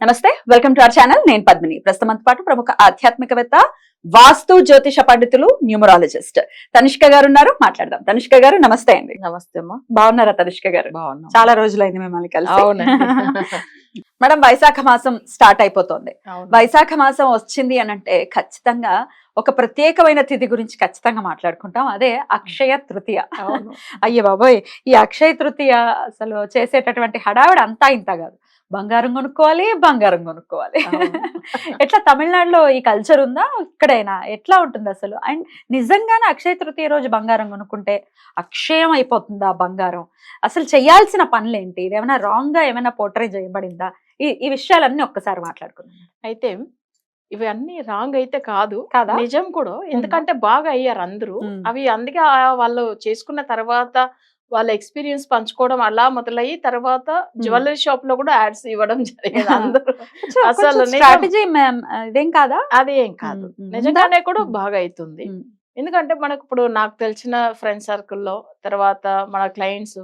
నమస్తే welcome to our channel. నేను పద్మిని. ప్రస్తుతం పాటు ప్రముఖ ఆధ్యాత్మికవేత్త వాస్తు జ్యోతిష పండితులు న్యూమరాలజిస్ట్ తనిష్క గారు ఉన్నారు. మాట్లాడదాం. తనిష్క గారు నమస్తే అండి. నమస్తే అమ్మా. బాగున్నారా తనిష్క గారు? బాగున్నాం. చాలా రోజులైంది మిమ్మల్ని కలిసి. మేడం వైశాఖ మాసం స్టార్ట్ అయిపోతుంది. వైశాఖ మాసం వచ్చింది అని అంటే ఖచ్చితంగా ఒక ప్రత్యేకమైన తిథి గురించి ఖచ్చితంగా మాట్లాడుకుంటాం. అదే అక్షయ తృతీయ. అయ్యో బాబోయ్! ఈ అక్షయ తృతీయ అసలు చేసేటటువంటి హడావిడి అంతా ఇంత కాదు. బంగారం కొనుక్కోవాలి బంగారం కొనుక్కోవాలి. ఎట్లా తమిళనాడులో ఈ కల్చర్ ఉందా? ఇక్కడైనా? ఎట్లా ఉంటుంది అసలు? అండ్ నిజంగానే అక్షయ తృతీయ రోజు బంగారం కొనుక్కుంటే అక్షయం అయిపోతుందా బంగారం? అసలు చేయాల్సిన పనులేంటి? ఇది ఏమైనా రాంగ్గా ఏమైనా పోర్ట్రే చేయబడిందా? ఈ ఈ విషయాలన్నీ ఒక్కసారి మాట్లాడుకుందాం. అయితే ఇవన్నీ రాంగ్ అయితే కాదు. కాదా? నిజం కూడా. ఎందుకంటే బాగా అయ్యారు అందరూ. అవి అందుకే వాళ్ళు చేసుకున్న తర్వాత వాళ్ళ ఎక్స్పీరియన్స్ పంచుకోవడం అలా మొదలయ్యి తర్వాత జ్యువెలరీ షాప్లో కూడా యాడ్స్ ఇవ్వడం జరిగింది అందరూ. అసలు ఇదేం కాదా? అది ఏం కాదు. నిజంగానే కూడా. బాగా అవుతుంది. ఎందుకంటే మనకు ఇప్పుడు నాకు తెలిసిన ఫ్రెండ్ సర్కిల్లో తర్వాత మన క్లయింట్స్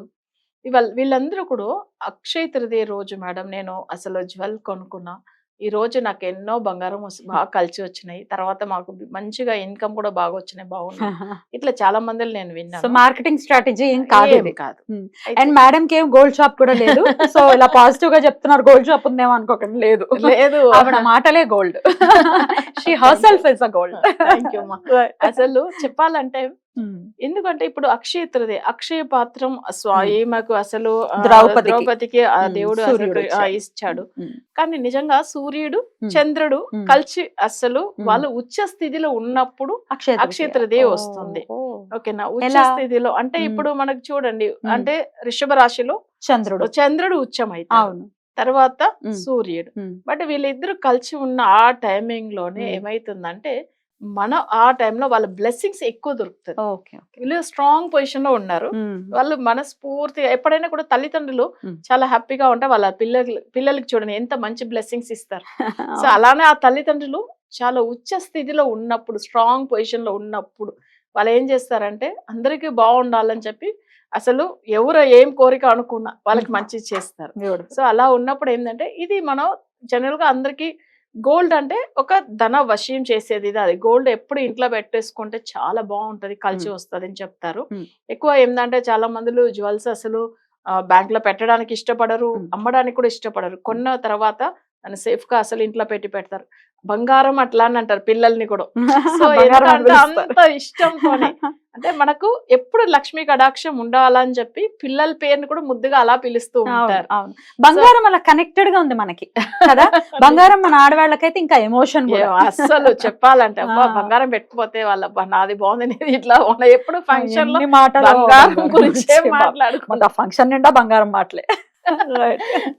వీళ్ళందరూ కూడా అక్షయ తృతీయ రోజు మేడం నేను అసలు జ్యువెల్ కొనుక్కున్నా. ఈ రోజు నాకు ఎన్నో బంగారం బాగా కలిసి వచ్చినాయి. తర్వాత మాకు మంచిగా ఇన్కమ్ కూడా బాగా వచ్చినాయి బాగున్నాయి. ఇట్లా చాలా మందిని నేను సో విన్నాను మార్కెటింగ్ స్ట్రాటజీ ఏం కాదు కాదు. అండ్ మేడం కి ఏం గోల్డ్ షాప్ కూడా లేదు. సో ఇలా పాజిటివ్గా చెప్తున్నారు గోల్డ్ షాప్ ఉందేమో అనుకోకండి లేదు. లేదు. ఆవిడ మాటలే gold. She herself is a gold. అసలు చెప్పాలంటే ఎందుకంటే ఇప్పుడు అక్షయ తృతీయ అక్షయ పాత్రం స్వ- మ్మ్. ఈమెకు అసలు ద్రౌపదికి. ఆ. దేవుడు ఇచ్చాడు. కానీ నిజంగా సూర్యుడు. చంద్రుడు. కలిసి అసలు. వాళ్ళు ఉచ్చ స్థితిలో ఉన్నప్పుడు అక్షయ తృతీయ వస్తుంది. ఓకేనా ఉచ్చ? స్థితిలో అంటే. ఇప్పుడు మనకు చూడండి. అంటే వృషభ రాశిలో చంద్రుడు చంద్రుడు ఉచ్చం అవుతాడు అవును తర్వాత. సూర్యుడు. బట్ వీళ్ళిద్దరు కలిసి ఉన్న ఆ టైమింగ్లోనే. ఏమైతుందంటే మన ఆ టైంలో వాళ్ళ బ్లెస్సింగ్స్ ఎక్కువ దొరుకుతుంది వీళ్ళు స్ట్రాంగ్ పొజిషన్లో ఉన్నారు. వాళ్ళు మనస్ఫూర్తిగా ఎప్పుడైనా కూడా తల్లిదండ్రులు. చాలా హ్యాపీగా ఉంటే వాళ్ళ పిల్లలు పిల్లలకి చూడండి ఎంత మంచి బ్లెస్సింగ్స్ ఇస్తారు సో అలానే ఆ తల్లిదండ్రులు చాలా ఉచ్చ స్థితిలో ఉన్నప్పుడు స్ట్రాంగ్ పొజిషన్లో ఉన్నప్పుడు వాళ్ళు ఏం చేస్తారంటే అందరికీ బాగుండాలని చెప్పి అసలు ఎవరు ఏం కోరిక అనుకున్నా వాళ్ళకి మంచి చేస్తారు. సో అలా ఉన్నప్పుడు ఏంటంటే ఇది మనం జనరల్గా అందరికి గోల్డ్ అంటే ఒక ధన వశయం చేసేది ఇది అది గోల్డ్ ఎప్పుడు ఇంట్లో పెట్టేసుకుంటే చాలా బాగుంటది కలిసి. వస్తుంది అని చెప్తారు. ఎక్కువ ఏంటంటే చాలా మందిలు జ్యువెల్స్ అసలు బ్యాంక్లో పెట్టడానికి ఇష్టపడరు మ్మ్. అమ్మడానికి కూడా ఇష్టపడరు కొన్న తర్వాత దాన్ని సేఫ్గా అసలు ఇంట్లో పెట్టి పెడతారు. బంగారం అట్లా అని అంటారు పిల్లల్ని కూడా. సో. అంత ఇష్టంతోనే అంటే మనకు ఎప్పుడు లక్ష్మీ కటాక్షం ఉండాలని చెప్పి పిల్లల పేరుని కూడా ముద్దుగా అలా పిలుస్తూ ఉంటారు. అవును. బంగారం అలా కనెక్టెడ్గా ఉంది మనకి కదా? బంగారం మన ఆడవాళ్ళకైతే ఇంకా ఎమోషన్ ఏ అస్సలు చెప్పాలంటే అబ్బా. బంగారం పెట్టుకోతే వాళ్ళ అబ్బా నాది బాగుంది ఇట్లా ఎప్పుడు ఫంక్షన్లో మాటలు బంగారం గురించే మాట్లాడుకుంటాం. ఫంక్షన్ నిండా బంగారం మాటలే.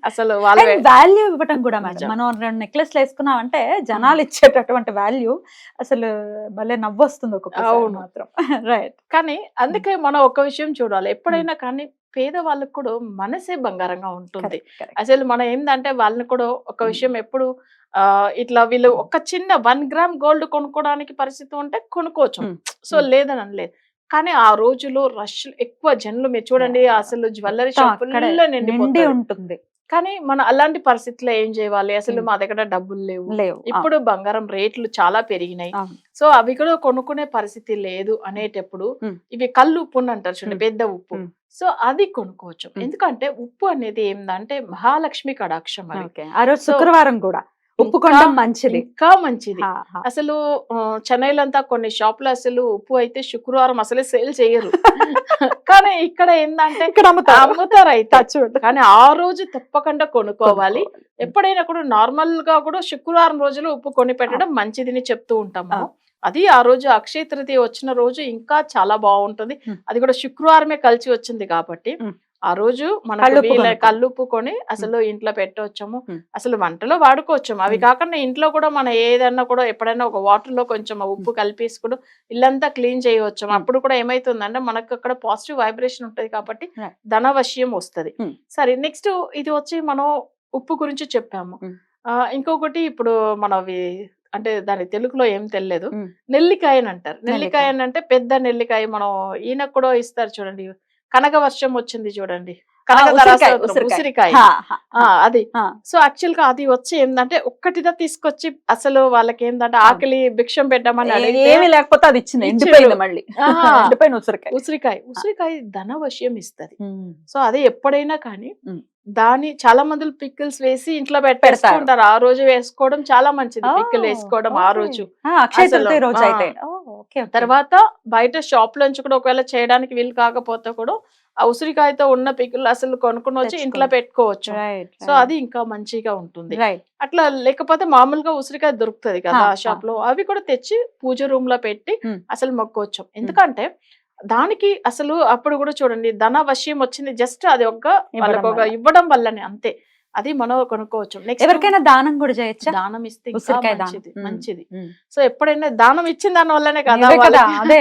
అసలు వాళ్ళు వాల్యూ ఇవ్వటం కూడా మేడం. నిజం. మనం రెండు నెక్లెస్ వేసుకున్నామంటే జనాలు ఇచ్చేటటువంటి వాల్యూ అసలు భలే నవ్వొస్తుంది ఒక్కొక్కసారి అవును. మాత్రం. రైట్ కానీ అందుకే మనం ఒక విషయం చూడాలి. ఎప్పుడైనా కానీ పేదవాళ్ళకు కూడా మనసే బంగారంగా ఉంటుంది. అసలు మనం ఏంటంటే వాళ్ళని కూడా ఒక. విషయం ఎప్పుడు ఆ ఇట్లా వీళ్ళు ఒక చిన్న వన్ గ్రామ్ గోల్డ్ కొనుక్కోవడానికి పరిస్థితి ఉంటే కొనుక్కోవచ్చు. సో. లేదని అనలేదు కానీ ఆ రోజులో రష్ ఎక్కువ జనులు మీరు చూడండి. అసలు జ్యువెలరీ మొత్తం షాప్ అక్కడే నిండి ఉంటుంది కానీ మన అలాంటి పరిస్థితిలో ఏం చేయాలి అసలు. మా దగ్గర డబ్బులు లేవు లేవు ఇప్పుడు బంగారం రేట్లు చాలా పెరిగినాయి. సో అవి కూడా కొనుక్కునే పరిస్థితి లేదు అనేటప్పుడు. ఇవి కళ్ళు ఉప్పు అంటారు చూడండి. పెద్ద ఉప్పు. సో అది కొనుక్కోవచ్చు. ఎందుకంటే ఉప్పు అనేది ఏందంటే మహాలక్ష్మి కడాక్షం శుక్రవారం కూడా కొనడం మంచిది ఇంకా మంచిది. అసలు ఆ, చెన్నైలంతా కొన్ని షాపులు అసలు ఉప్పు అయితే శుక్రవారం అసలే సేల్ చేయరు కానీ ఇక్కడ ఏంటంటే ఇక్కడ అమ్ముతారు. అయితే. కానీ ఆ రోజు తప్పకుండా కొనుక్కోవాలి ఎప్పుడైనా కూడా నార్మల్గా కూడా శుక్రవారం రోజులు ఉప్పు కొని పెట్టడం మంచిదని చెప్తూ ఉంటాము. అది ఆ రోజు అక్షయ తృతీయ వచ్చిన రోజు ఇంకా చాలా బాగుంటుంది. అది కూడా శుక్రవారమే కలిసి వచ్చింది కాబట్టి. ఆ రోజు మనకు కల్లుప్పు వీళ్ళ కొనుక్కొని. కల్లుప్పు కొని అసలు ఇంట్లో పెట్టవచ్చాము. అసలు వంటలో వాడుకోవచ్చాము అవి. కాకుండా ఇంట్లో కూడా మన ఏదన్నా కూడా ఎప్పుడైనా ఒక వాటర్లో కొంచెం ఉప్పు కలిపేసుకుని ఇల్లంతా క్లీన్ చేయవచ్చు. అప్పుడు కూడా ఏమైతుందంటే మనకు అక్కడ పాజిటివ్ వైబ్రేషన్ ఉంటది కాబట్టి. ధనవశ్యం వస్తది. సరే నెక్స్ట్ ఇది వచ్చి మనం ఉప్పు గురించి చెప్పాము ఇంకొకటి ఇప్పుడు మనవి అంటే దాని తెలుగులో ఏం తెలియదు ఉమ్. నెల్లికాయ అని అంటారు నెల్లికాయ. నెల్లికాయ అని అంటే పెద్ద నెల్లికాయ మనం ఈయనకు కూడా ఇస్తారు చూడండి కనక వర్షం వచ్చింది చూడండి. ఉసిరికాయ, అది. సో యాక్చువల్గా అది వచ్చి ఏంటంటే ఒక్కటిదా తీసుకొచ్చి అసలు వాళ్ళకి ఏంటంటే ఆకలి భిక్షం పెట్టమని ఏమీ లేకపోతే అది ఇచ్చింది. ఎండిపోయింది మళ్ళీ. ఎండిపోయిన ఉసిరికాయ. ఉసిరికాయ. ఉసిరికాయ ధనవశ్యం ఇస్తది. సో అది ఎప్పుడైనా కానీ. దాని చాలా మంది పికిల్స్ వేసి ఇంట్లో పెడతారు. పెట్టేసుకుంటారు ఆ రోజు వేసుకోవడం చాలా మంచిది ఓ, పికిల్ వేసుకోవడం ఆ. రోజు. తర్వాత బయట షాప్ లోంచి కూడా ఒకవేళ చేయడానికి వీలు కాకపోతే కూడా ఆ ఉసిరికాయతో ఉన్న పికిల్ అసలు కొనుక్కొని వచ్చి. ఇంట్లో పెట్టుకోవచ్చు. సో అది ఇంకా మంచిగా ఉంటుంది. అట్లా లేకపోతే మామూలుగా ఉసిరికాయ దొరుకుతది కదా ఆ, షాప్లో అవి కూడా తెచ్చి పూజ రూమ్లో పెట్టి. అసలు మొక్కోవచ్చు ఎందుకంటే దానికి అసలు అప్పుడు కూడా చూడండి ధన వశ్యం వచ్చింది జస్ట్ అది ఒక వాళ్ళకి ఒక. ఇవ్వడం వల్లనే అంతే అది మనం కొనుక్కోవచ్చు నెక్స్ట్ ఎవరికైనా దానం కూడా చేయొచ్చా దానం ఇస్తే. మంచిది. మంచిది. సో ఎప్పుడైనా దానం ఇచ్చిన దాని వల్లనే కదా అదే.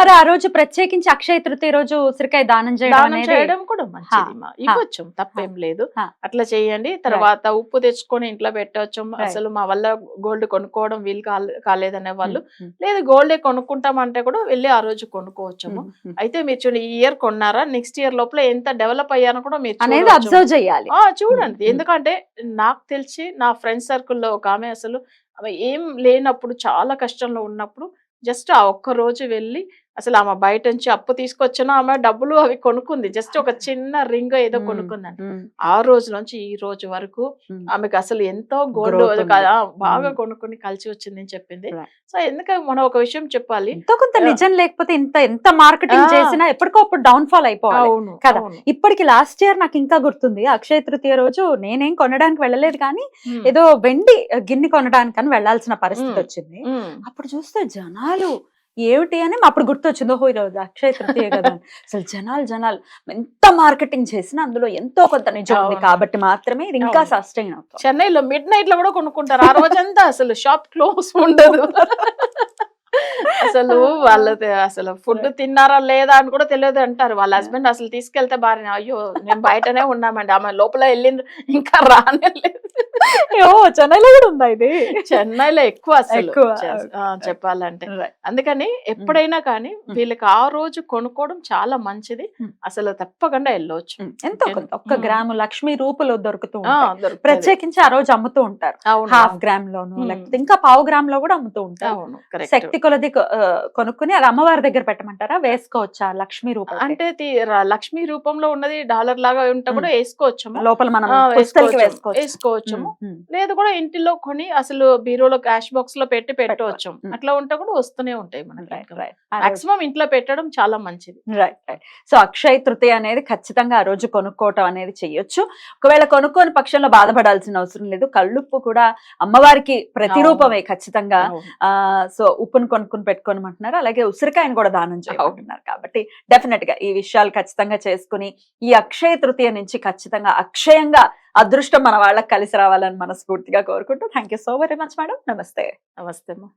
మరి ఆ రోజు ప్రత్యేకించి అక్షయ తృతీయ రోజు ఉసిరికాయ దానం చేయడం దానం చేయడం కూడా మంచిది. ఇవ్వచ్చు తప్పేం లేదు. అట్లా చేయండి తర్వాత ఉప్పు తెచ్చుకొని ఇంట్లో పెట్టవచ్చు అసలు మా వల్ల గోల్డ్ కొనుక్కోవడం వీలు కాలే- కాలేదనే వాళ్ళు లేదు గోల్డే కొనుక్కుంటామంటే కూడా వెళ్ళి ఆ రోజు కొనుక్కోవచ్చము ఉమ్. అయితే మీరు చూడండి ఈ ఇయర్ కొన్నారా నెక్స్ట్ ఇయర్ లోపల ఎంత డెవలప్ అయ్యానో కూడా మీరు. అబ్జర్వ్ చేయాలి చూడండి. ఎందుకంటే నాకు తెలిసి నా ఫ్రెండ్ సర్కిల్లో ఒక ఆమె అసలు ఆమె ఏం లేనప్పుడు చాలా కష్టంలో ఉన్నప్పుడు జస్ట్ ఆ ఒక్క రోజు వెళ్ళి అసలు ఆమె బయట నుంచి అప్పు తీసుకొచ్చినా ఆమె డబ్బులు అవి కొనుక్కుంది జస్ట్ ఒక చిన్న రింగ్ ఏదో కొనుక్కుందండి ఆ రోజు నుంచి ఈ రోజు వరకు. ఆమెకు అసలు ఎంతో గోల్డ్. బాగా. కొనుక్కొని కలిసి వచ్చింది అని చెప్పింది. సో ఎందుకంటే మనం ఒక విషయం చెప్పాలి ఎంతో కొంత. నిజం లేకపోతే ఇంత ఎంత మార్కెటింగ్. చేసినా ఎప్పటికప్పుడు డౌన్ ఫాల్ అయిపోవాలి కదా. ఇప్పటికి లాస్ట్ ఇయర్ నాకు ఇంకా గుర్తుంది అక్షయ తృతీయ రోజు నేనేం కొనడానికి వెళ్ళలేదు కానీ. ఏదో వెండి గిన్నె కొనడానికని వెళ్ళాల్సిన పరిస్థితి ఉమ్. వచ్చింది. అప్పుడు చూస్తే జనాలు ఏమిటి అని అప్పుడు గుర్తొచ్చింది. ఓహో ఈరోజు అక్షయ తృతీయ కదా. అసలు జనాలు జనాలు. ఎంత మార్కెటింగ్ చేసినా అందులో ఎంతో కొంత నిజం ఉంది. కాబట్టి మాత్రమే ఇది ఇంకా. సస్టైన్ అవుతుంది. చెన్నైలో మిడ్ నైట్లో కూడా కొనుక్కుంటారు. ఆ రోజంతా అసలు షాప్ క్లోజ్ ఉండదు. అసలు వాళ్ళ అసలు ఫుడ్ తిన్నారా లేదా అని కూడా తెలియదు అంటారు. వాళ్ళ హస్బెండ్ అసలు తీసుకెళ్తే భార్య అయ్యో మేము బయటనే ఉన్నామండి. ఆమె లోపల వెళ్ళింది ఇంకా రానే లేదు ఓ చెన్నైలో కూడా ఉందా ఇది? చెన్నైలో ఎక్కువ అసలు. చెప్పాలంటే. అందుకని ఎప్పుడైనా కానీ. వీళ్ళకి ఆ రోజు కొనుక్కోవడం చాలా మంచిది. అసలు తప్పకుండా వెళ్ళొచ్చు. ఉమ్, ఎంతో ఒక్క. గ్రాము లక్ష్మీ రూపులో దొరుకుతూ. ప్రత్యేకించి ఆ రోజు అమ్ముతూ ఉంటారు. హాఫ్ గ్రామ్ లోను. లేకపోతే ఇంకా పావు గ్రామ్లో కూడా అమ్ముతూ ఉంటారు. శక్తి కొలది కొనుక్కుని అది అమ్మవారి దగ్గర పెట్టమంటారా? వేసుకోవచ్చా లక్ష్మీ రూపం? అంటే లక్ష్మీ రూపంలో ఉన్నది డాలర్ లాగా ఉంటే కూడా వేసుకోవచ్చు లోపల మనం వేసుకోవచ్చు. లేదు కూడా ఇంటిలో కొని అసలు బీరోలో క్యాష్ బాక్స్లో పెట్టి పెట్టవచ్చు. అట్లా ఉంటే కూడా వస్తూనే ఉంటాయి మనకి మాక్సిమం ఇంట్లో పెట్టడం చాలా మంచిది. Right right. So Akshaya Tritiya అనేది ఖచ్చితంగా ఆ రోజు కొనుక్కోవటం అనేది చెయ్యొచ్చు. ఒకవేళ కొనుక్కోని పక్షంలో బాధపడాల్సిన అవసరం లేదు. కళ్ళుప్పు కూడా అమ్మవారికి ప్రతిరూపమే ఖచ్చితంగా. ఆ సో ఉప్పును కొనుక్కుని పెట్టుకోనమంటున్నారు. అలాగే ఉసిరికాయని కూడా దానం చేయమంటున్నారు. కాబట్టి డెఫినెట్గా ఈ విషయాలు ఖచ్చితంగా చేసుకుని ఈ అక్షయ తృతీయ నుంచి ఖచ్చితంగా అక్షయంగా అదృష్టం మన వాళ్ళకి కలిసి రావాలని మనస్ఫూర్తిగా కోరుకుంటూ. Thank you so very much madam నమస్తే నమస్తే